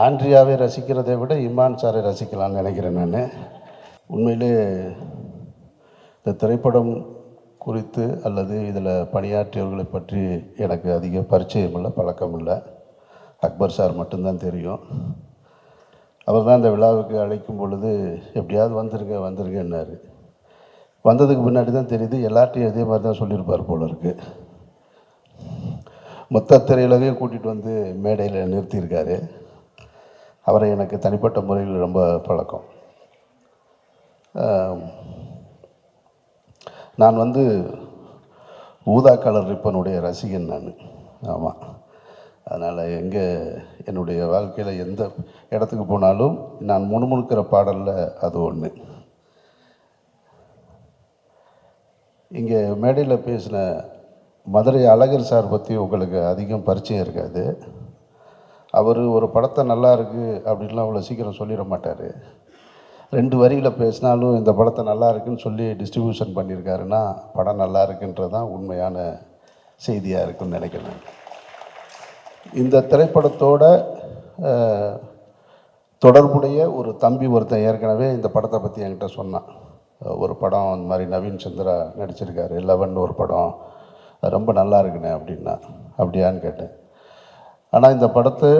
ஆண்ட்ரியாவை ரசிக்கிறதை விட இமான் சாரை ரசிக்கலாம்னு நினைக்கிறேன் நான். உண்மையிலே இந்த திரைப்படம் குறித்து அல்லது இதில் பணியாற்றியவர்களை பற்றி எனக்கு அதிக பரிச்சயம் இல்லை பழக்கம் இல்லை. அக்பர் சார் மட்டும்தான் தெரியும். அவர் தான் இந்த விழாவுக்கு அழைக்கும் பொழுது எப்படியாவது வந்திருக்க வந்துருங்கன்னாரு வந்ததுக்கு முன்னாடி தான் தெரியுது எல்லார்ட்டையும் இதே மாதிரி தான் சொல்லியிருப்பார் போல இருக்குது மொத்த திரையுலகையும் கூட்டிகிட்டு வந்து மேடையில் நிறுத்தியிருக்காரு. அவரை எனக்கு தனிப்பட்ட முறையில் ரொம்ப பழக்கம். நான் வந்து ஊதா கலர் ரிப்பனுடைய ரசிகன் நான். ஆமாம் அதனால் எங்கே என்னுடைய வாழ்க்கையில் எந்த இடத்துக்கு போனாலும் நான் முணுமுணுக்கிற பாடலில் அது ஒன்று இங்கே மேடையில் பேசின மதுரை அழகர் சார் பற்றி உங்களுக்கு அதிகம் பரிச்சயம் இருக்காது. அவர் ஒரு படத்தை நல்லா இருக்குது அப்படின்லாம் அவ்வளோ சீக்கிரம் சொல்லிட மாட்டார். ரெண்டு வரியில் பேசினாலும் இந்த படத்தை நல்லா இருக்குன்னு சொல்லி டிஸ்ட்ரிபியூஷன் பண்ணியிருக்காருன்னா படம் நல்லா இருக்குன்றது தான் உண்மையான செய்தியாக இருக்குன்னு நினைக்கிறேன் இந்த திரைப்படத்தோட தொடர்புடைய ஒரு தம்பி ஒருத்தன் ஏற்கனவே இந்த படத்தை பற்றி என்கிட்ட சொன்னான். ஒரு படம் இந்த மாதிரி நவீன் சந்திரா நடிச்சிருக்காரு. லெவன் ஒரு படம். ரொம்ப நல்லா இருக்குண்ணே அப்படின்னா. அப்படியான்னு கேட்டேன். ஆனால் இந்த படத்தை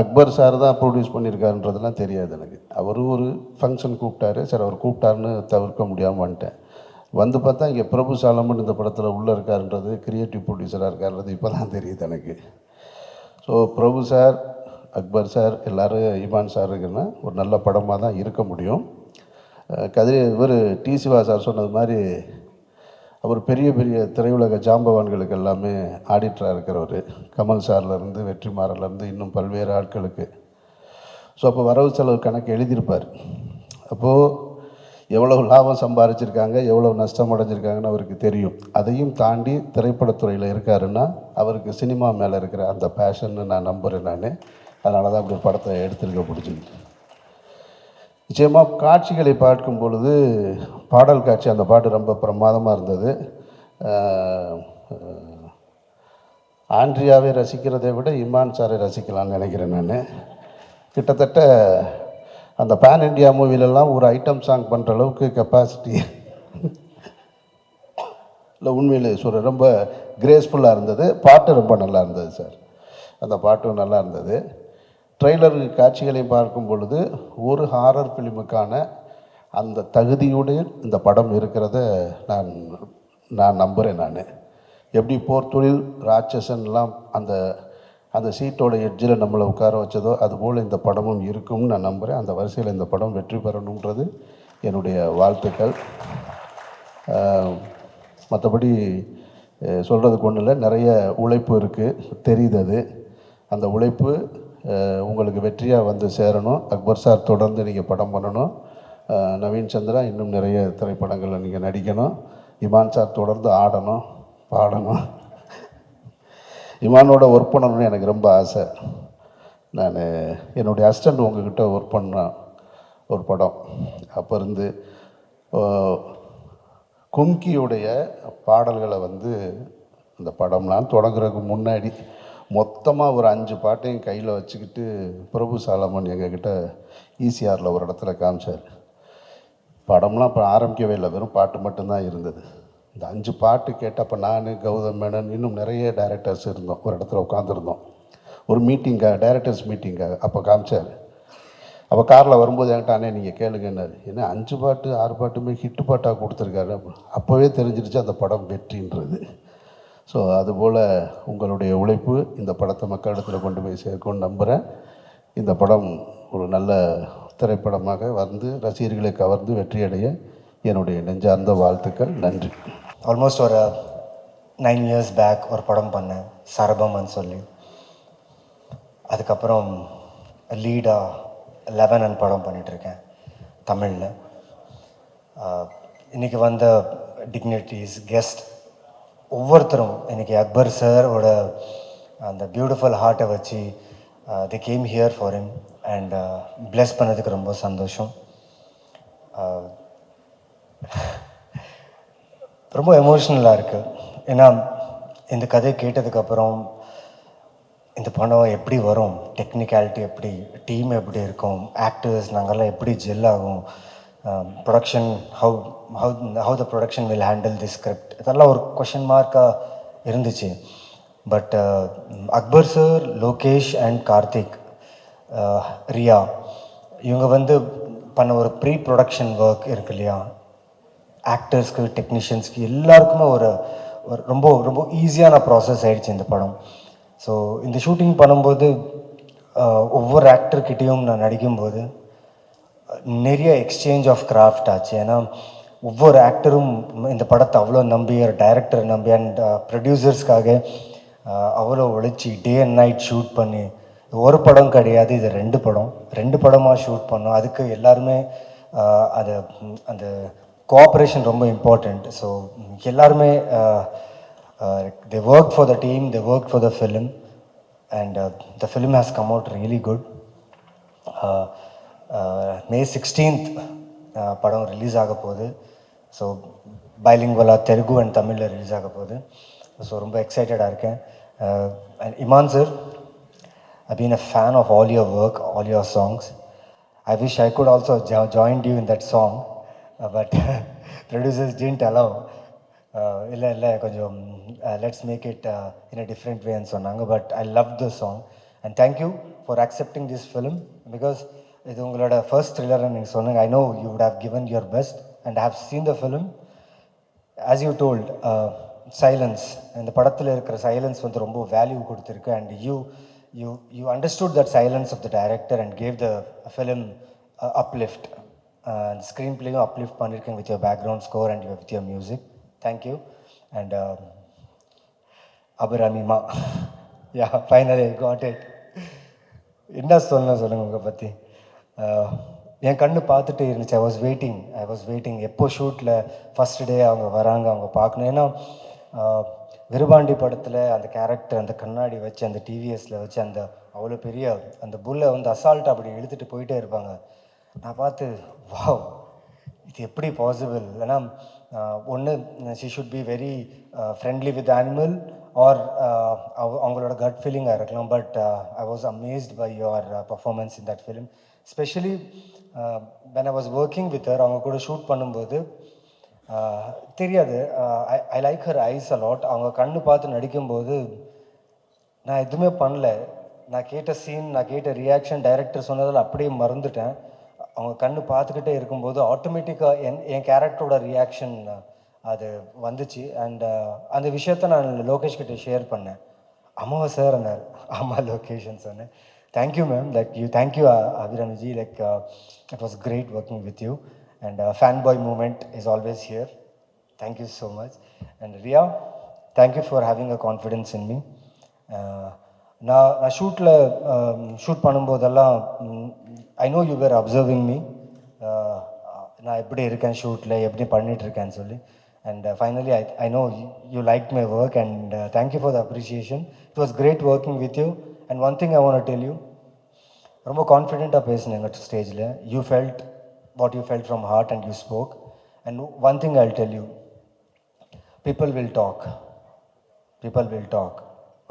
அக்பர் சார் தான் ப்ரொடியூஸ் பண்ணியிருக்காருன்றதெல்லாம் தெரியாது எனக்கு. அவரும் ஒரு ஃபங்க்ஷன் கூப்பிட்டாரு. சரி அவர் கூப்பிட்டாருன்னு தவிர்க்க முடியாமல் வந்துட்டேன். வந்து பார்த்தா இங்கே பிரபு சாலமன் இந்த படத்தில் உள்ளே இருக்காருன்றது கிரியேட்டிவ் ப்ரொடியூசராக இருக்காருன்றது இப்போ தான் தெரியுது எனக்கு. So Prabhu sir Akbar sir எல்லோரும் இமான் சார் இருக்குன்னா ஒரு நல்ல படமாக தான் இருக்க முடியும். கதிரி இவர் டி சிவா சார் சொன்னது மாதிரி அவர் பெரிய பெரிய திரையுலக ஜாம்பவான்களுக்கு எல்லாமே ஆடிட்டராக இருக்கிறவர். கமல் சார்லேருந்து வெற்றிமாறன்லேருந்து இன்னும் பல்வேறு ஆட்களுக்கு. ஸோ அப்போ வரவு செலவு கணக்கு எழுதியிருப்பார். அப்போது எவ்வளவு லாபம் சம்பாரிச்சிருக்காங்க எவ்வளவு நஷ்டம் அடைஞ்சிருக்காங்கன்னு அவருக்கு தெரியும். அதையும் தாண்டி திரைப்படத்துறையில் இருக்காருன்னா அவருக்கு சினிமா மேலே இருக்கிற அந்த பேஷன்னு நான் நம்புகிறேன் நான். அதனால தான் அப்படி ஒரு படத்தை எடுத்திருக்க பிடிச்சிருக்கு நிச்சயமாக காட்சிகளை பார்க்கும் பொழுது பாடல் காட்சி அந்த பாட்டு ரொம்ப பிரமாதமாக இருந்தது. ஆண்ட்ரியாவை ரசிக்கிறதை விட இமான் சாரை ரசிக்கலாம்னு நினைக்கிறேன் நான். கிட்டத்தட்ட அந்த பேன் இண்டியா மூவிலெல்லாம் ஒரு ஐட்டம் சாங் பண்ணுற அளவுக்கு கெப்பாசிட்டி இல்லை உண்மையில் சொல்கிறேன் ரொம்ப கிரேஸ்ஃபுல்லாக இருந்தது. பாட்டு ரொம்ப நல்லா இருந்தது சார் அந்த பாட்டும் நல்லா இருந்தது. ட்ரெய்லர் காட்சிகளை பார்க்கும் பொழுது ஒரு ஹாரர் ஃபிலிமுக்கான அந்த தகுதியோடு இந்த படம் இருக்கிறத நான் நான் நம்புகிறேன் நான். எப்படி போர் தொழில் ராட்சசன்லாம் அந்த அந்த சீட்டோட எட்ஜில் நம்மளை உட்கார வச்சதோ அதுபோல் இந்த படமும் இருக்கும்னு நான் நம்புகிறேன் அந்த வரிசையில் இந்த படம் வெற்றி பெறணுன்றது என்னுடைய வாழ்த்துக்கள். மற்றபடி சொல்கிறதுக்கு ஒன்றும் இல்லை. நிறைய உழைப்பு இருக்குது தெரியுது அது. அந்த உழைப்பு உங்களுக்கு வெற்றியாக வந்து சேரணும். அக்பர் சார் தொடர்ந்து நீங்கள் படம் பண்ணணும். நவீன் சந்திரா இன்னும் நிறைய திரைப்படங்களில் நீங்கள் நடிக்கணும். இமான் சார் தொடர்ந்து ஆடணும் பாடணும். இமானோட ஒர்க் பண்ணணும்னு எனக்கு ரொம்ப ஆசை. நான் என்னுடைய அசிஸ்டண்ட் உங்ககிட்ட ஒர்க் பண்ண ஒரு படம். அப்போ இருந்து கும்கியுடைய பாடல்களை வந்து இந்த படம்லாம் தொடங்குறதுக்கு முன்னாடி மொத்தமாக ஒரு அஞ்சு பாட்டையும் கையில் வச்சுக்கிட்டு பிரபு சாலமன் எங்ககிட்ட ஈசிஆரில் ஒரு இடத்துல காமிச்சார். படம்லாம் இப்போ ஆரம்பிக்கவே இல்லை. வெறும் பாட்டு மட்டும்தான் இருந்தது. இந்த அஞ்சு பாட்டு கேட்டப்போ நான் கௌதம் மேனன் இன்னும் நிறைய டைரக்டர்ஸ் இருந்தோம். ஒரு இடத்துல உட்காந்துருந்தோம் ஒரு மீட்டிங்காக டைரக்டர்ஸ் மீட்டிங்காக அப்போ காமிச்சார். அப்போ காரில் வரும்போது என்கிட்ட அண்ணே நீங்கள் கேளுங்கன்னாரு. ஏன்னா அஞ்சு பாட்டு ஆறு பாட்டுமே ஹிட்டு பாட்டாக கொடுத்துருக்காரு? அப்போவே தெரிஞ்சிருச்சு அந்த படம் வெற்றின்றது. ஸோ அதுபோல் உங்களுடைய உழைப்பு இந்த படத்தை மக்களிடத்தில் கொண்டு போய் சேர்க்கும்னு நம்புகிறேன் இந்த படம் ஒரு நல்ல திரைப்படமாக வந்து ரசிகர்களை கவர்ந்து வெற்றியடைய என்னுடைய நெஞ்சார்ந்த வாழ்த்துக்கள். நன்றி. ஆல்மோஸ்ட் ஒரு நைன் இயர்ஸ் பேக் ஒரு படம் பண்ணேன். சரபம்னு சொல்லி. அதுக்கப்புறம் லீடாக லெவன் படம் பண்ணிகிட்ருக்கேன் தமிழில். இன்றைக்கி வந்த டிக்னிட்டிஸ் கெஸ்ட் ஒவ்வொருத்தரும் இன்றைக்கி அக்பர் சாரோட அந்த பியூட்டிஃபுல் ஹார்ட்டை வச்சு the game here for him and bless uh, பண்ணதுக்கு ரொம்ப சந்தோஷம். Uh, ரொம்ப எமோஷ்னலாக இருக்குது ஏன்னா இந்த கதை கேட்டதுக்கப்புறம் இந்த படம் எப்படி வரும்? டெக்னிக்காலிட்டி எப்படி? டீம் எப்படி இருக்கும்? ஆக்டர்ஸ் நாங்கள்லாம் எப்படி ஜெல் ஆகும்? Production how how how the production will handle the script இதெல்லாம் ஒரு கொஷின் மார்க்காக இருந்துச்சு. But Akbar sir Lokesh and Karthik Riya இவங்க வந்து பண்ண ஒரு ப்ரீ ப்ரொடக்ஷன் ஒர்க் இருக்கு இல்லையா? ஆக்டர்ஸ்க்கு டெக்னீஷியன்ஸ்க்கு எல்லாருக்குமே ஒரு ஒரு ரொம்ப ரொம்ப ஈஸியான ப்ராசஸ் ஆயிடுச்சு இந்த படம். ஸோ இந்த ஷூட்டிங் பண்ணும்போது uh, ஒவ்வொரு ஆக்டர்கிட்டேயும் நான் நடிக்கும்போது நிறைய எக்ஸ்சேஞ்ச் ஆஃப் கிராஃப்ட் ஆச்சு. ஏன்னா ஒவ்வொரு ஆக்டரும் இந்த படத்தை அவ்வளோ நம்பி ஒரு டைரக்டர் நம்பி அண்ட் ப்ரொடியூசர்ஸ்க்காக uh, uh, அவ்வளோ உழைச்சி டே அண்ட் நைட் ஷூட் பண்ணி ஒரு படம் கிடையாது இது ரெண்டு படம். ரெண்டு படமாக ஷூட் பண்ணோம். அதுக்கு எல்லாருமே அது அந்த கோஆப்ரேஷன் ரொம்ப இம்பார்ட்டண்ட் ஸோ எல்லாருமே they work for the team they work for the film and the film has come out really good May sixteenth படம் ரிலீஸ் ஆக போகுது. ஸோ பைலிங்குவலா தெலுங்கு அண்ட் தமிழில் ரிலீஸ் ஆக போகுது. ஸோ ரொம்ப எக்ஸைட்டடாக இருக்கேன். And Imman sir I been a fan of all your work all your songs I wish I could also join you in that song but producers didn't allow இல்லை இல்லை கொஞ்சம் let's make it in a different வேன்னு சொன்னாங்க but I love the song and thank you for accepting this film because இது உங்களோட first த்ரில்லர்னு நீங்கள் சொன்னீங்க I know you would have given your best and have seen the film as you told silence இந்த படத்தில் இருக்கிற silence வந்து ரொம்ப வேல்யூ கொடுத்துருக்கு. And you you you understood that silence of the director and gave the film uplift screen பிளேயும் uplift பண்ணியிருக்கேன் with your background score and with your music thank you and அபிராமிமா. Yeah finally got it என்ன சொல்லணும் சொல்லுங்கள் உங்களை பற்றி என் கண்ணு பார்த்துட்டு இருந்துச்சு. I was waiting I was waiting எப்போ ஷூட்டில் ஃபஸ்ட் டே அவங்க வராங்க அவங்க பார்க்கணும். ஏன்னா விருபாண்டி படத்தில் அந்த கேரக்டர் அந்த கண்ணாடி வச்சு அந்த டிவிஎஸில் வச்சு அந்த அவ்வளோ பெரிய அந்த புல்லை வந்து அசால்ட் அப்படி இழுத்துட்டு போயிட்டே இருப்பாங்க. நான் பார்த்து வாவ் இது எப்படி பாசிபிள் ஏன்னா ஒன்று she should be very friendly with animal or அவங்களோட கட் ஃபீலிங்காக இருக்கலாம். But I was amazed by your performance in that film specially when I was working with her அவங்க கூட ஷூட் பண்ணும்போது uh, தெரியாது. I like her eyes a lot அவங்க கண்ணு பார்த்து நடிக்கும்போது நான் எதுவுமே பண்ணல. நான் கேட்ட சீன் நான் கேட்ட ரியாக்ஷன் டைரக்டர் சொன்னதில் அப்படியே மறந்துட்டேன். அவங்க கண்ணு பார்த்துக்கிட்டே இருக்கும்போது ஆட்டோமேட்டிக்காக என் என் கேரக்டரோட ரியாக்ஷன் uh, அது வந்துச்சு. அண்ட் uh, அந்த விஷயத்த நான் லோகேஷ் கிட்டே ஷேர் பண்ணேன். அம்மாவா சார் அண்ணார் ஆமாம் லொக்கேஷன் சொன்னேன். Thank you ma'am like you thank you Abiramiji like it was great working with you and fan boy moment is always here thank you so much and Riya thank you for having a confidence in me நான் நான் ஷூட்டில் shoot பண்ணும்போதெல்லாம் I know you were observing me நான் எப்படி இருக்கேன் ஷூட்டில் எப்படி பண்ணிட்டு இருக்கேன்னு சொல்லி and finally I I know you like my work and thank you for the appreciation it was great working with you and one thing I want tell you ரொம்ப கான்ஃபிடென்ட்டாக பேசினேங்க ஸ்டேஜில் you felt what you felt from heart and you spoke and one thing I tell you people will talk people will talk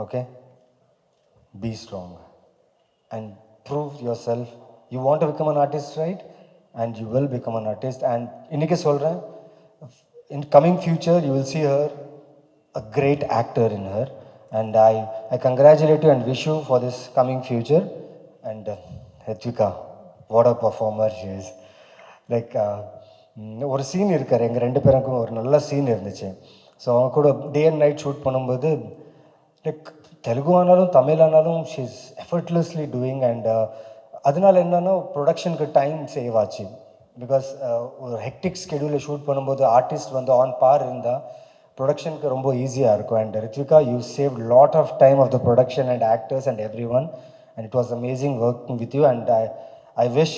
okay be strong and prove yourself you want to become an artist right and you will become an artist and இன்னைக்கு சொல்கிறேன் in coming future you will see her a great actor in her and I, I congratulate you and wish you for this coming future. And uh, Ritvika what a performer she is. Like uh, mm, ஒரு scene இருக்கார். எங்கள் ரெண்டு பேருக்கும் ஒரு நல்ல scene இருந்துச்சு. So அவங்க கூட டே அண்ட் நைட் ஷூட் பண்ணும்போது லைக் தெலுங்கு ஆனாலும் தமிழ் ஆனாலும் ஷீஸ் எஃபர்ட்லெஸ்லி டூயிங் அண்ட் அதனால என்னன்னா ப்ரொடக்ஷனுக்கு டைம் சேவ் ஆச்சு. பிகாஸ் uh, ஒரு ஹெக்டிக் ஸ்கெடியூலில் ஷூட் பண்ணும்போது ஆர்டிஸ்ட் வந்து ஆன் பார் இருந்தால் ப்ரொடக்ஷனுக்கு ரொம்ப ஈஸியாக இருக்கும். And Rithvika you save lot of time of the production and actors and every one and it was amazing working with you and I I wish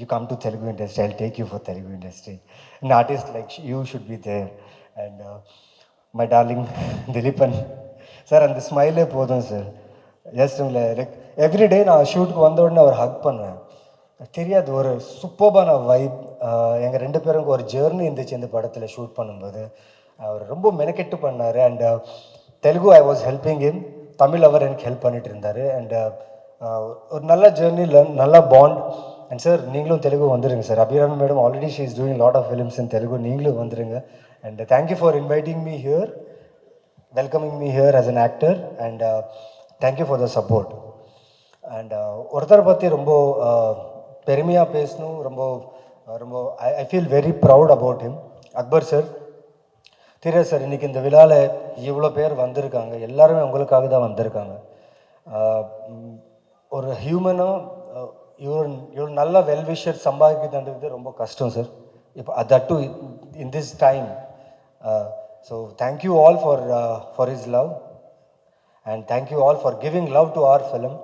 you come to Telugu industry I take you for Telugu industry and artist like you should be there and my darling Dileepan sir அந்த ஸ்மைலே போதும் sir just உங்களை like everyday நான் ஷூட்டுக்கு வந்த உடனே அவர் ஹக் பண்ணுவேன். தெரியாது ஒரு சூப்பர்பான வைப் எங்கள் ரெண்டு பேருக்கும் ஒரு ஜேர்னி இருந்துச்சு இந்த படத்தில் ஷூட் பண்ணும்போது. அவர் ரொம்ப மெனக்கெட்டு பண்ணார். And Telugu I was helping him Tamil அவர் எனக்கு ஹெல்ப் பண்ணிட்டு இருந்தார். அண்ட் ஒரு நல்ல ஜேர்னி நல்ல பாண்ட் அண்ட் சார் நீங்களும் தெலுங்கு வந்துடுங்க sir Abhirami madam already she is doing lot of films in Telugu நீங்களும் வந்துடுங்க and thank you for inviting me here welcoming me here as an actor and thank you for the support and ஒருத்தரை பற்றி ரொம்ப பெருமையாக பேசணும். ரொம்ப ரொம்ப I I feel very proud about him Akbar sir தெரியாது சார் இன்றைக்கி இந்த விழாவில் இவ்வளோ பேர் வந்திருக்காங்க. எல்லாருமே உங்களுக்காக தான் வந்திருக்காங்க. ஒரு ஹியூமனாக இவர் இவர் நல்ல வெல்விஷர் சம்பாதிக்குதுன்றது ரொம்ப கஷ்டம் சார். இப்போ that to in this time so thank you all for for is love and thank you all for giving love to our film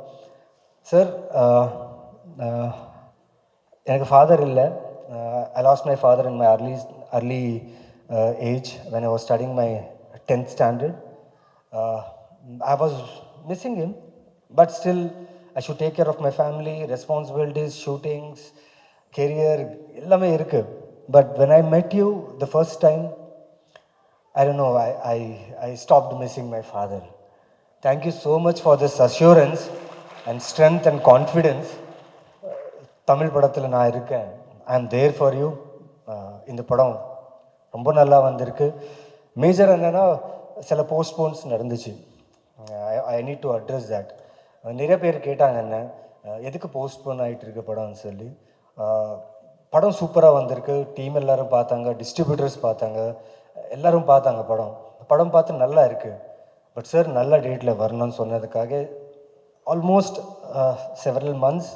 sir எனக்கு ஃபாதர் இல்லை. I lost my father in my early early Age when I was studying my tenth standard I was missing him but still I should take care of my family responsibilities shootings career எல்லாமே இருக்குது but when I met you the first time I don't know, I, I, I stopped missing my father. Thank you so much for this assurance and strength and confidence. Tamil படத்தில் நான் இருக்கேன் ஐ ஆம் there for you இந்த படம் ரொம்ப நல்லா வந்திருக்கு. Major என்னென்னா சில போஸ்ட்போன்ஸ் நடந்துச்சு. I need to address that நிறைய பேர் கேட்டாங்க என்ன? எதுக்கு போஸ்ட்போன் ஆகிட்டு இருக்கு படம்னு சொல்லி. படம் சூப்பராக வந்திருக்கு. டீம் எல்லாரும் பார்த்தாங்க டிஸ்ட்ரிபியூட்டர்ஸ் பார்த்தாங்க எல்லோரும் பார்த்தாங்க படம். படம் பார்த்து நல்லா இருக்குது பட் சார் நல்ல டேட்டில் வரணும்னு சொன்னதுக்காக ஆல்மோஸ்ட் செவரல் மந்த்ஸ்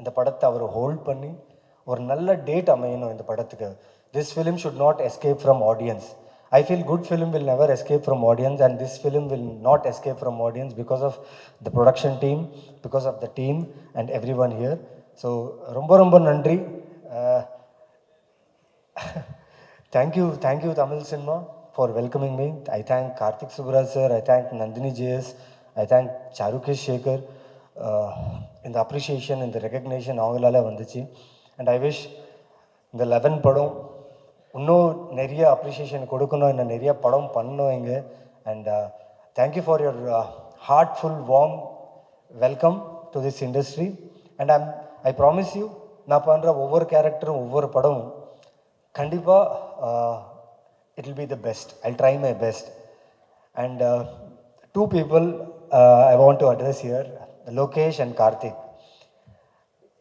இந்த படத்தை அவர் ஹோல்ட் பண்ணி ஒரு நல்ல டேட் அமையணும் இந்த படத்துக்கு. This film should not escape from audience I feel good film will never escape from audience and this film will not escape from audience because of the production team because of the team and every one here so ரொம்ப ரொம்ப நன்றி Uh, thank you, thank you, Tamil Cinema, for welcoming me. I thank Karthik Subraj sir, I thank Nandini JS, I thank இந்த appreciation இந்த recognition அவங்களால வந்துச்சு. And I wish இந்த eleven படம் இன்னும் நிறைய அப்ரிஷியேஷன் கொடுக்கணும் இன்னும் நிறைய படம் பண்ணணும் இங்கே. And thank you for your heartful warm welcome to this industry and I'm I promise you நான் பண்ணுற ஒவ்வொரு கேரக்டரும் ஒவ்வொரு படமும் கண்டிப்பாக it will be the best I try my best and two people I want to address here Lokesh and Karthik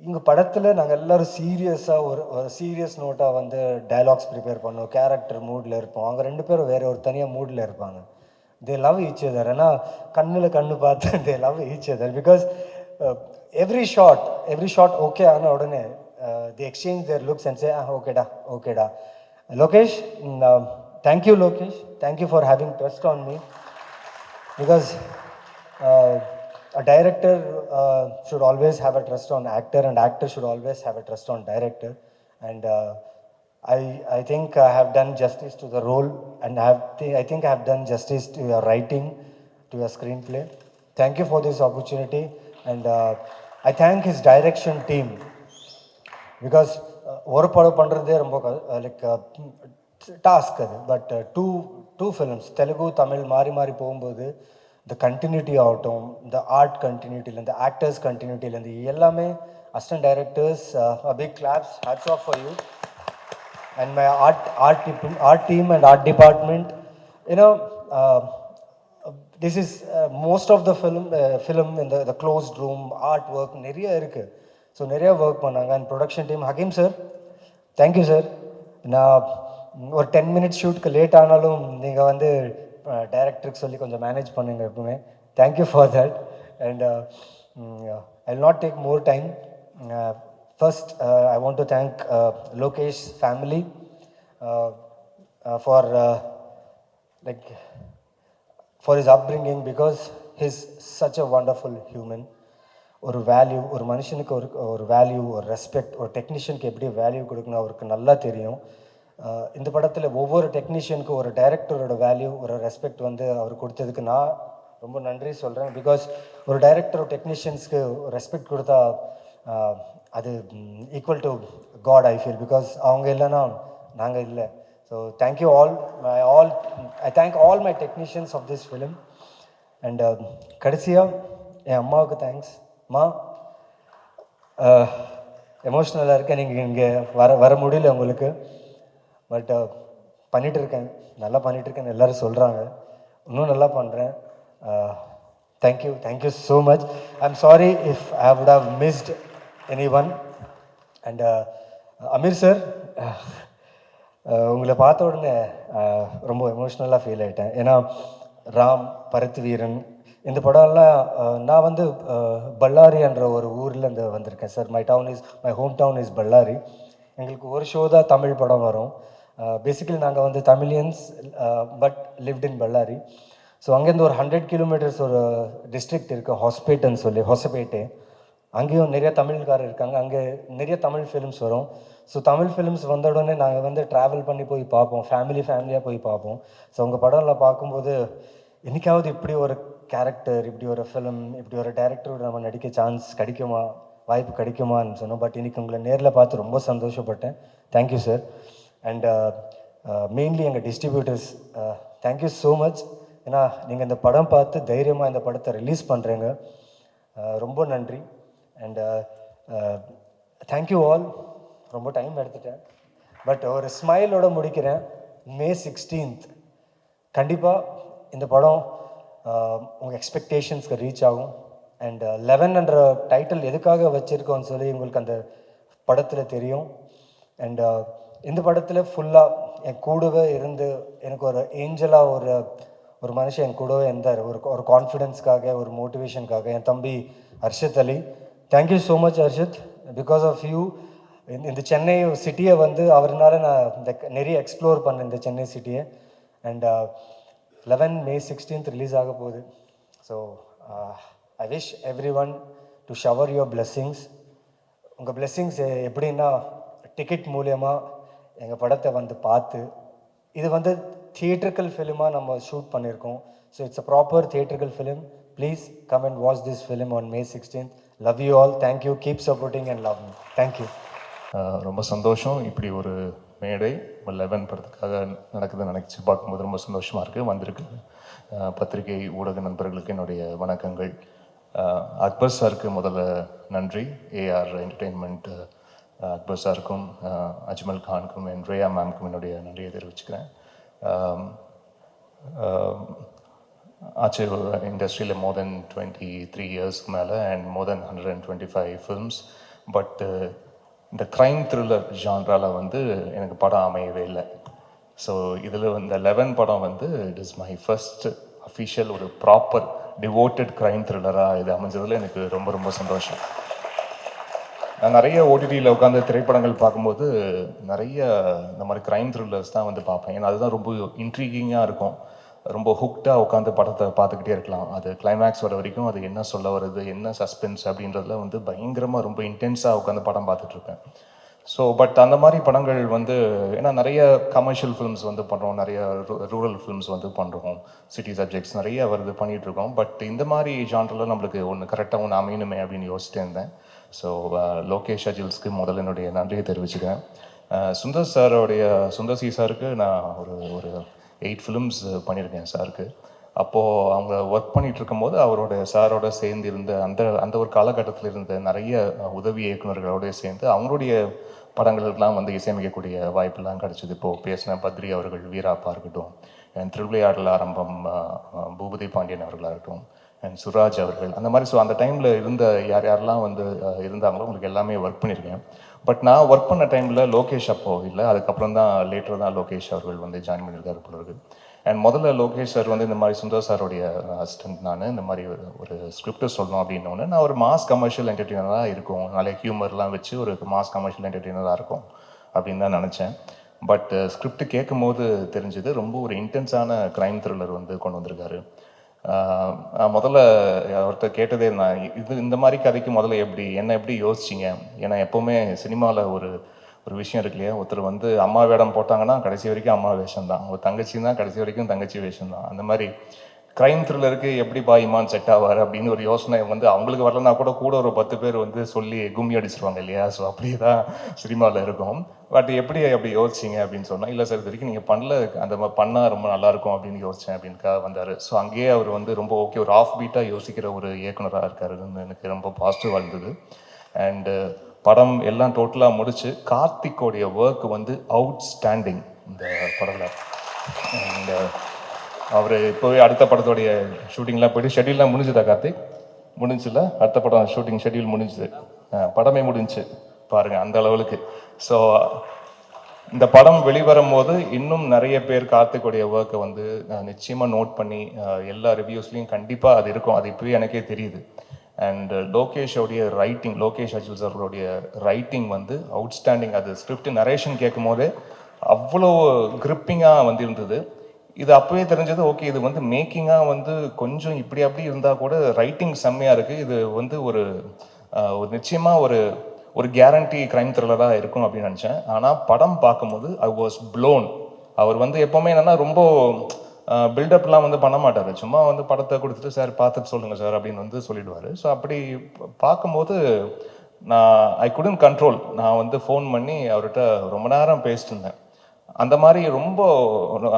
இங்கே படத்தில் நாங்கள் எல்லோரும் சீரியஸாக ஒரு ஒரு சீரியஸ் நோட்டாக வந்து டைலாக்ஸ் ப்ரிப்பேர் பண்ணுவோம் கேரக்டர் மூடில் இருப்போம். அவங்க ரெண்டு பேரும் வேறு ஒரு தனியாக மூடில் இருப்பாங்க. தே லவ் ஈச் அதர் ஏன்னா கண்ணில் கண்ணு பார்த்து they love each other because every shot every shot okay ஆன உடனே the exchange their looks and say ஓகேடா ஓகேடா Lokesh thank you Lokesh thank you for having trust on me because a director uh, should always have a trust on actor and actor should always have a trust on director and uh, I, I think I have done justice to the role and I, have th- I think I have done justice to your writing, to your screenplay. Thank you for this opportunity and uh, I thank his direction team because ஒரு படம் பண்ணுறதே ரொம்ப like task அது but to do films Telugu Tamil மாறி மாறி போகும்போது இந்த continuity ஆகட்டும் இந்த ஆர்ட் கண்டினியூட்டிலேருந்து ஆக்டர்ஸ் கண்டினியூட்டிலேருந்து எல்லாமே assistant directors big claps hats off for you and my art art dep- art team and art department you this is most of the film film இந்த the uh, room art work நிறைய இருக்குது so நிறைய work பண்ணாங்க. And production team Hakeem sir thank you sir நான் ஒரு ten minutes ஷூட்க்கு late ஆனாலும் நீங்கள் வந்து டைரக்டருக்கு சொல்லி கொஞ்சம் மேனேஜ் பண்ணுங்க எப்பவுமே. Thank you for that and I not take more time First, uh, I want to thank uh, Lokesh's family uh, uh, for uh, like for his upbringing because he's such a wonderful human. ஒரு value ஒரு மனுஷனுக்கு ஒரு ஒரு value ஒரு respect ஒரு டெக்னீஷியனுக்கு எப்படி value கொடுக்கணும் அவருக்கு நல்லா தெரியும். அஹ் இந்த படத்தில் ஒவ்வொரு டெக்னீஷியனுக்கும் ஒரு டைரக்டரோட வேல்யூ ஒரு ரெஸ்பெக்ட் வந்து அவர் கொடுத்ததுக்கு நான் ரொம்ப நன்றி சொல்கிறேன் பிகாஸ் ஒரு டைரக்டர் டெக்னீஷியன்ஸ்க்கு ரெஸ்பெக்ட் கொடுத்தா அது equal to god I feel because அவங்க இல்லைன்னா நாங்கள் இல்லை. So thank you all my all I thank all my technicians of this film and கடைசியாக என் அம்மாவுக்கு தேங்க்ஸ் அம்மா எமோஷ்னலாக இருக்கேன் நீங்கள் இங்கே வர வர முடியல உங்களுக்கு. பட் பண்ணிட்டு இருக்கேன் நல்லா பண்ணிட்டு இருக்கேன்னு சொல்கிறாங்க இன்னும் நல்லா பண்ணுறேன் thank you thank you so much I am sorry if I would have missed any one and Ameer sir உங்களை பார்த்த உடனே uh, ரொம்ப எமோஷ்னலாக ஃபீல் ஆகிட்டேன் ஏன்னா ராம் பருத்து வீரன் இந்த படம்லாம் uh, நான் வந்து uh, பல்லாரி என்ற ஒரு ஊர்லேருந்து வந்திருக்கேன் sir my town is my home town is Ballari எங்களுக்கு ஒரு ஷோ தான் தமிழ் படம் வரும். பேசிக்கலி நாங்கள் வந்து Tamilians but lived in Bellary so அங்கேருந்து ஒரு ஹண்ட்ரட் கிலோமீட்டர்ஸ் ஒரு டிஸ்ட்ரிக்ட் இருக்குது ஹாஸ்பேட்டுன்னு சொல்லி ஹொசபேட்டே அங்கேயும் நிறைய தமிழ்காரர் இருக்காங்க. அங்கே நிறைய தமிழ் ஃபிலிம்ஸ் வரும். ஸோ தமிழ் ஃபிலிம்ஸ் வந்த உடனே நாங்கள் வந்து ட்ராவல் பண்ணி போய் பார்ப்போம். ஃபேமிலி ஃபேமிலியாக போய் பார்ப்போம். ஸோ உங்கள் படம்லாம் பார்க்கும்போது என்னைக்காவது இப்படி ஒரு கேரக்டர் இப்படி ஒரு ஃபிலிம் இப்படி ஒரு டேரக்டரோட நம்ம நடிக்க சான்ஸ் கிடைக்குமா? வாய்ப்பு கிடைக்குமான்னு சொன்னோம். பட் இன்றைக்கி உங்களை நேரில் பார்த்து ரொம்ப சந்தோஷப்பட்டேன். Thank you sir and mainly எங்கள் distributors thank you so much ஏன்னா நீங்கள் இந்த படம் பார்த்து தைரியமாக இந்த படத்தை ரிலீஸ் பண்ணுறீங்க uh, ரொம்ப நன்றி. அண்ட் தேங்க்யூ ஆல் ரொம்ப டைம் எடுத்துட்டேன். பட் ஒரு ஸ்மைலோட முடிக்கிறேன். மே சிக்ஸ்டீன்த் கண்டிப்பாக இந்த படம் உங்கள் எக்ஸ்பெக்டேஷன்ஸ்க்கு ரீச் ஆகும். அண்ட் லெவன்ன்ற டைட்டில் எதுக்காக வச்சுருக்கோன்னு சொல்லி உங்களுக்கு அந்த படத்தில் தெரியும். அண்ட் uh, இந்த படத்தில் ஃபுல்லாக என் கூடவே இருந்து எனக்கு ஒரு ஏஞ்சலாக ஒரு ஒரு மனுஷன் என் கூடவே இருந்தார். ஒரு ஒரு கான்ஃபிடென்ஸ்க்காக ஒரு மோட்டிவேஷனுக்காக என் தம்பி Harshad Ali. Thank you so much Harshad. Because of you இந்த சென்னை சிட்டியை வந்து அவர்னால நான் இந்த நிறைய எக்ஸ்ப்ளோர் பண்ணேன் இந்த சென்னை சிட்டியை and eleven May sixteenth release ஆக போகுது. So uh, I wish every one to shower your blessings உங்கள் பிளெஸ்ஸிங்ஸ் எப்படின்னா டிக்கெட் மூலியமாக எங்கள் படத்தை வந்து பார்த்து இது வந்து தியேட்டர்கள் ஃபிலிமாக நம்ம ஷூட் பண்ணியிருக்கோம். So it's a proper தியேட்டர்கள் film please come and watch this film on May sixteenth love you all thank you keep supporting and love thank you ரொம்ப சந்தோஷம். இப்படி ஒரு மேடை லெவன் படத்துக்காக நடக்குதுன்னு நினச்சி பார்க்கும்போது ரொம்ப சந்தோஷமாக இருக்குது வந்திருக்கு பத்திரிகை ஊடக நண்பர்களுக்கு என்னுடைய வணக்கங்கள். அக்பர் சாருக்கு முதல்ல நன்றி. ஏஆர் என்டர்டெயின்மெண்ட் அக்பர் சாருக்கும் அஜ்மல் கானுக்கும் என் ரேயா மேம்க்கும் என்னுடைய நன்றியை தெரிவிச்சுக்கிறேன். ஆம், ஆச்சு இண்டஸ்ட்ரியில் மோர் தென் டுவெண்ட்டி த்ரீ இயர்ஸ்க்கு மேலே and more then hundred and twenty five films but இந்த க்ரைம் த்ரில்லர் ஜான்ரால வந்து எனக்கு படம் அமையவே இல்லை. ஸோ இதில் இந்த லெவன் படம் வந்து it is my first official ஒரு ப்ராப்பர் டிவோட்டட் க்ரைம் த்ரில்லராக இது அமைஞ்சதில் எனக்கு ரொம்ப ரொம்ப சந்தோஷம். நான் நிறைய ஓடிடியில் உட்காந்து திரைப்படங்கள் பார்க்கும்போது நிறைய இந்த மாதிரி க்ரைம் த்ரில்லர்ஸ் தான் வந்து பார்ப்பேன். ஏன்னா அதுதான் ரொம்ப இன்ட்ரீகிங்காக இருக்கும். ரொம்ப ஹுக்டாக உட்காந்து படத்தை பார்த்துக்கிட்டே இருக்கலாம். அது கிளைமேக்ஸ் வர வரைக்கும் அது என்ன சொல்ல வருது என்ன சஸ்பென்ஸ் அப்படின்றதுல வந்து பயங்கரமாக ரொம்ப இன்டென்ஸாக உட்காந்து படம் பார்த்துட்ருப்பேன் ஸோ பட் அந்த மாதிரி படங்கள் வந்து ஏன்னா நிறைய கமர்ஷியல் ஃபிலிம்ஸ் வந்து பண்ணுறோம் நிறைய ரூரல் ஃபிலிம்ஸ் வந்து பண்ணுறோம் சிட்டி சப்ஜெக்ட்ஸ் நிறைய வருது பண்ணிகிட்ருக்கோம் பட் இந்த மாதிரி ஜான்ரில் நம்மளுக்கு ஒன்று கரெக்டாக ஒன்று அமையணுமே அப்படின்னு யோசிச்சுட்டு இருந்தேன். ஸோ uh, லோகேஷ் அஜில்ஸ்க்கு முதல்ல என்னுடைய நன்றியை தெரிவிச்சுக்கிறேன். Uh, சுந்தர் சாரோடைய சுந்தர் சி சாருக்கு நான் ஒரு ஒரு எயிட் ஃபிலிம்ஸ் பண்ணியிருக்கேன் சாருக்கு. அப்போது அவங்க ஒர்க் பண்ணிட்டு இருக்கும்போது அவரோட சாரோட சேர்ந்து இருந்த அந்த அந்த ஒரு காலகட்டத்தில் இருந்த நிறைய உதவி இயக்குனர்களோட சேர்ந்து அவங்களுடைய படங்களுக்கெல்லாம் வந்து இசையமைக்கக்கூடிய வாய்ப்பெல்லாம் கிடைச்சிது. இப்போது பேசின பத்ரி அவர்கள் வீராப்பா இருக்கட்டும் திருவிளையாடல் ஆரம்பம் பூபதி பாண்டியன் அவர்களாக இருக்கட்டும் அண்ட் சுராஜ் அவர்கள் அந்த மாதிரி ஸோ அந்த டைமில் இருந்த யார் யாரெல்லாம் வந்து இருந்தாங்களோ உங்களுக்கு எல்லாமே ஒர்க் பண்ணியிருக்கேன். பட் நான் ஒர்க் பண்ண டைமில் லோகேஷ் அப்போ இல்லை அதுக்கப்புறம் தான் லேட்டர் தான் லோகேஷ் அவர்கள் வந்து ஜாயின் பண்ணியிருக்காரு போல இருக்குது அண்ட் முதல்ல லோகேஷ் சார் வந்து இந்த மாதிரி சுந்தர் சாருடைய அசிஸ்டன்ட் நான் இந்த மாதிரி ஒரு ஒரு ஸ்கிரிப்ட் சொல்லணும் அப்படின்னோடனே நான் ஒரு மாஸ் கமர்ஷியல் என்டர்டெய்னராக இருக்கும். நிறைய ஹியூமர்லாம் வச்சு ஒரு மாஸ் கமர்ஷியல் என்டர்டெய்னராக இருக்கும் அப்படின்னு தான் நினச்சேன். பட் ஸ்கிரிப்ட் கேட்கும் போது தெரிஞ்சது ரொம்ப ஒரு இன்டென்ஸான க்ரைம் த்ரில்லர் வந்து கொண்டு வந்திருக்காரு. முதல்ல ஒருத்தர் கேட்டதே நான் இது இந்த மாதிரி கதைக்கு முதல்ல எப்படி என்ன எப்படி யோசிச்சிங்க? ஏன்னா எப்போவுமே சினிமாவில் ஒரு ஒரு விஷயம் இருக்கு இல்லையா? ஒருத்தர் வந்து அம்மா வேடம் போட்டாங்கன்னா கடைசி வரைக்கும் அம்மா வேஷம் தான். ஒரு தங்கச்சின்னா கடைசி வரைக்கும் தங்கச்சி வேஷம் தான். அந்த மாதிரி க்ரைம் த்ரில்லருக்கு எப்படி பா இமான் செட் ஆவார் அப்படின்னு ஒரு யோசனை வந்து அவங்களுக்கு வரலனா கூட கூட ஒரு பத்து பேர் வந்து சொல்லி கும்மி அடிச்சிருவாங்க இல்லையா? ஸோ அப்படியே தான் சினிமாவில் இருக்கும். பட் எப்படி அப்படி யோசிச்சிங்க அப்படின்னு சொன்னால் இல்லை சார் இது வரைக்கும் நீங்கள் பண்ணல அந்த மாதிரி பண்ணால் ரொம்ப நல்லாயிருக்கும் அப்படின்னு யோசித்தேன் அப்படின்னுக்காக வந்தார். ஸோ அங்கேயே அவர் வந்து ரொம்ப ஓகே ஒரு ஆஃப் பீட்டாக யோசிக்கிற ஒரு இயக்குனராக இருக்காருன்னு எனக்கு ரொம்ப பாசிட்டிவாக இருந்தது. அண்டு படம் எல்லாம் டோட்டலாக முடிச்சு கார்த்திக்கோடைய ஒர்க் வந்து அவுட்ஸ்டாண்டிங் இந்த படத்தில். இந்த uh, அவர் இப்போவே அடுத்த படத்தோடைய ஷூட்டிங்லாம் போயிட்டு ஷெட்யூல்லாம் முடிஞ்சுதா கார்த்திக்? முடிஞ்சில்ல அடுத்த படம் ஷூட்டிங் ஷெட்யூல் முடிஞ்சுது. படமே முடிஞ்சுச்சு. பாருங்கள் அந்த அளவுக்கு. ஸோ இந்த படம் வெளிவரும் போது இன்னும் நிறைய பேர் கார்த்திக்குடைய ஒர்க்கை வந்து நிச்சயமாக நோட் பண்ணி எல்லா ரிவ்யூஸ்லையும் கண்டிப்பாக அது இருக்கும். அது இப்போவே எனக்கே தெரியுது. அண்ட் uh, லோகேஷோடைய ரைட்டிங் லோகேஷ் அஜில் சாரோடைய ரைட்டிங் வந்து அவுட்ஸ்டாண்டிங் அது ஸ்கிரிப்ட் நரேஷன் கேட்கும் போது அவ்வளோ கிரிப்பிங்காக வந்து இருந்தது இது அப்போவே தெரிஞ்சது ஓகே இது வந்து மேக்கிங்காக வந்து கொஞ்சம் இப்படி அப்படி இருந்தால் கூட ரைட்டிங் செம்மையாக இருக்குது இது வந்து ஒரு ஒரு நிச்சயமாக ஒரு ஒரு கேரண்டி கிரைம் த்ரில்லராக இருக்கும் அப்படின்னு நினச்சேன். ஆனால் படம் பார்க்கும்போது ஐ வாஸ் ப்ளோன் அவர் வந்து எப்போவுமே என்னென்னா ரொம்ப பில்டப்லாம் வந்து பண்ண மாட்டார் சும்மா வந்து படத்தை கொடுத்துட்டு சார் பார்த்துட்டு சொல்லுங்கள் சார் அப்படின்னு வந்து சொல்லிடுவார். ஸோ அப்படி பார்க்கும்போது நான் ஐ குடன் கண்ட்ரோல் நான் வந்து ஃபோன் பண்ணி அவர்கிட்ட ரொம்ப நேரம் பேசிட்டு இருந்தேன். அந்த மாதிரி ரொம்ப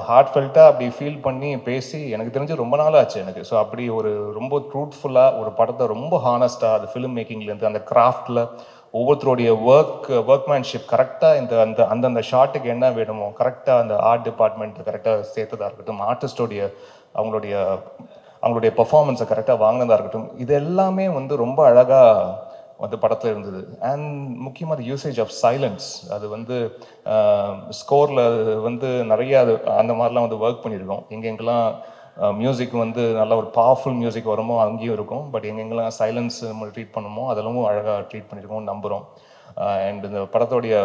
ஹார்ட்ஃபெல்ட்டாக அப்படி ஃபீல் பண்ணி பேசி எனக்கு தெரிஞ்சு ரொம்ப நாள் ஆச்சு எனக்கு. ஸோ அப்படி ஒரு ரொம்ப ட்ரூத்ஃபுல்லாக ஒரு படத்தை ரொம்ப ஹானஸ்ட்டாக அது ஃபிலிம் மேக்கிங்லேருந்து அந்த கிராஃப்டில் ஒவ்வொருத்தருடைய ஒர்க் ஒர்க்மேன்ஷிப் கரெக்டாக இந்த அந்த அந்தந்த ஷாட்டுக்கு என்ன வேணுமோ கரெக்டாக அந்த ஆர்ட் டிபார்ட்மெண்ட் கரெக்டாக சேர்த்ததாக இருக்கட்டும் ஆர்டிஸ்டோடைய அவங்களுடைய அவங்களுடைய பர்ஃபார்மன்ஸை கரெக்டாக வாங்கினதாக இருக்கட்டும் இது எல்லாமே வந்து ரொம்ப அழகாக வந்து படத்தில் இருந்தது. அண்ட் முக்கியமாக யூசேஜ் ஆஃப் சைலன்ஸ் அது வந்து ஸ்கோரில் வந்து நிறைய அது அந்த மாதிரிலாம் வந்து ஒர்க் பண்ணியிருக்கோம். எங்கெங்கெல்லாம் மியூசிக் வந்து நல்ல ஒரு பவர்ஃபுல் மியூசிக் வருமோ அங்கேயும் இருக்கும். பட் எங்கெங்கெல்லாம் சைலன்ஸ் நம்ம ட்ரீட் பண்ணுமோ அதெல்லாம் அழகாக ட்ரீட் பண்ணியிருக்கோம் நம்புகிறோம் அண்ட் இந்த படத்தோடைய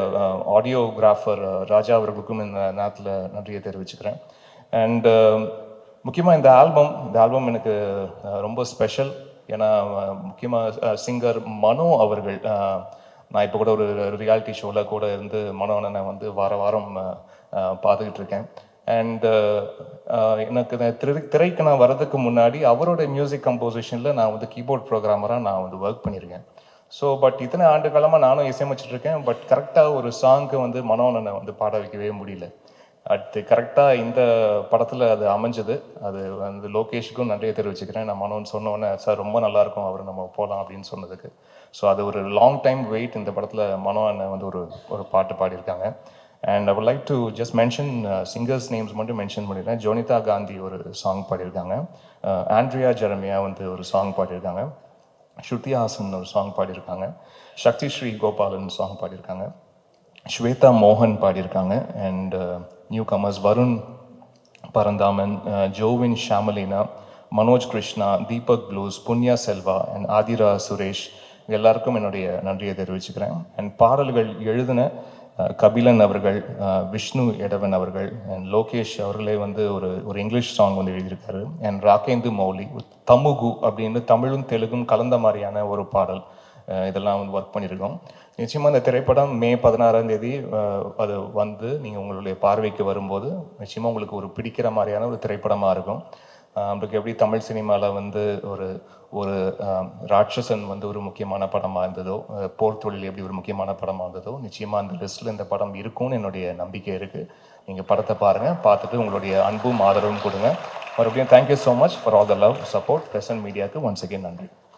ஆடியோகிராஃபர் ராஜா அவர்களுக்கும் இந்த நேரத்தில் நன்றியை தெரிவிச்சுக்கிறேன். அண்டு முக்கியமாக இந்த ஆல்பம் இந்த ஆல்பம் எனக்கு ரொம்ப ஸ்பெஷல் ஏன்னா முக்கியமாக சிங்கர் மனோ அவர்கள் நான் இப்போ கூட ஒரு ரியாலிட்டி ஷோவில் கூட இருந்து மனோ நான் வந்து வார வாரம் பார்த்துக்கிட்டு இருக்கேன். அண்ட் uh, uh, எனக்கு திரு திரை திரைக்கு நான் வர்றதுக்கு முன்னாடி அவரோட மியூசிக் கம்போசிஷனில் நான் வந்து கீபோர்ட் ப்ரோக்ராமராக நான் வந்து ஒர்க் பண்ணியிருக்கேன் ஸோ பட் இத்தனை ஆண்டு காலமாக நானும் இசையமைச்சிட்டு இருக்கேன் பட் கரெக்டாக ஒரு சாங்க்கு வந்து மனோனனை வந்து பாட வைக்கவே முடியல. அடுத்து கரெக்டாக இந்த படத்தில் அது அமைஞ்சது. அது வந்து லோகேஷுக்கும் நன்றியை தெரிவிச்சுக்கிறேன். நான் மனோன்னு சொன்னோன்னே சார் ரொம்ப நல்லாயிருக்கும். அவர் நம்ம போகலாம் அப்படின்னு சொன்னதுக்கு. ஸோ அது ஒரு லாங் டைம் வெயிட் இந்த படத்தில் மனோ அண்ணன் வந்து ஒரு ஒரு பாட்டு பாடியிருக்காங்க. And I would like to just mention singers names மட்டும் மென்ஷன் பண்ணிடுறேன். ஜோனிதா காந்தி ஒரு சாங் பாடியிருக்காங்க. Uh, ஆண்ட்ரியா ஜெரமியா வந்து ஒரு சாங் பாடியிருக்காங்க. ஸ்ருதி ஹாசன் ஒரு சாங் பாடியிருக்காங்க. சக்தி ஸ்ரீ கோபாலன் சாங் பாடியிருக்காங்க. ஸ்வேதா மோகன் பாடியிருக்காங்க. And newcomers Varun Paranthaman uh, ஜோவின் Shamalina Manoj Krishna Deepak blues Punya Selva and Aathira Suresh. எல்லாருக்கும் என்னுடைய நன்றியை தெரிவிச்சுக்கிறேன். அண்ட் பாடல்கள் எழுதின கபிலன் அவர்கள் விஷ்ணு எடவன் அவர்கள் அண்ட் லோகேஷ் அவர்களே வந்து ஒரு ஒரு இங்கிலீஷ் சாங் வந்து எழுதியிருக்காரு. அண்ட் ராகேந்து மௌலி தமுகு அப்படின்னு தமிழும் தெலுங்கும் கலந்த மாதிரியான ஒரு பாடல் இதெல்லாம் வந்து ஒர்க் பண்ணியிருக்கோம். நிச்சயமாக இந்த திரைப்படம் மே பதினாறாம் தேதி அது வந்து நீங்கள் உங்களுடைய பார்வைக்கு வரும்போது நிச்சயமாக உங்களுக்கு ஒரு பிடிக்கிற மாதிரியான ஒரு திரைப்படமாக இருக்கும். நம்மளுக்கு எப்படி தமிழ் சினிமாவில் வந்து ஒரு ஒரு ராட்சசன் வந்து ஒரு முக்கியமான படமாக இருந்ததோ போர் தொழில் எப்படி ஒரு முக்கியமான படமாக இருந்ததோ நிச்சயமாக அந்த லிஸ்ட்டில் இந்த படம் இருக்கும்னு என்னுடைய நம்பிக்கை இருக்குது நீங்கள் படத்தை பாருங்கள் பார்த்துட்டு உங்களுடைய அன்பும் ஆதரவும் கொடுங்க. மறுபடியும் thank you so much for all the love support present மீடியாவுக்கு ஒன்ஸ் அகேன் நன்றி.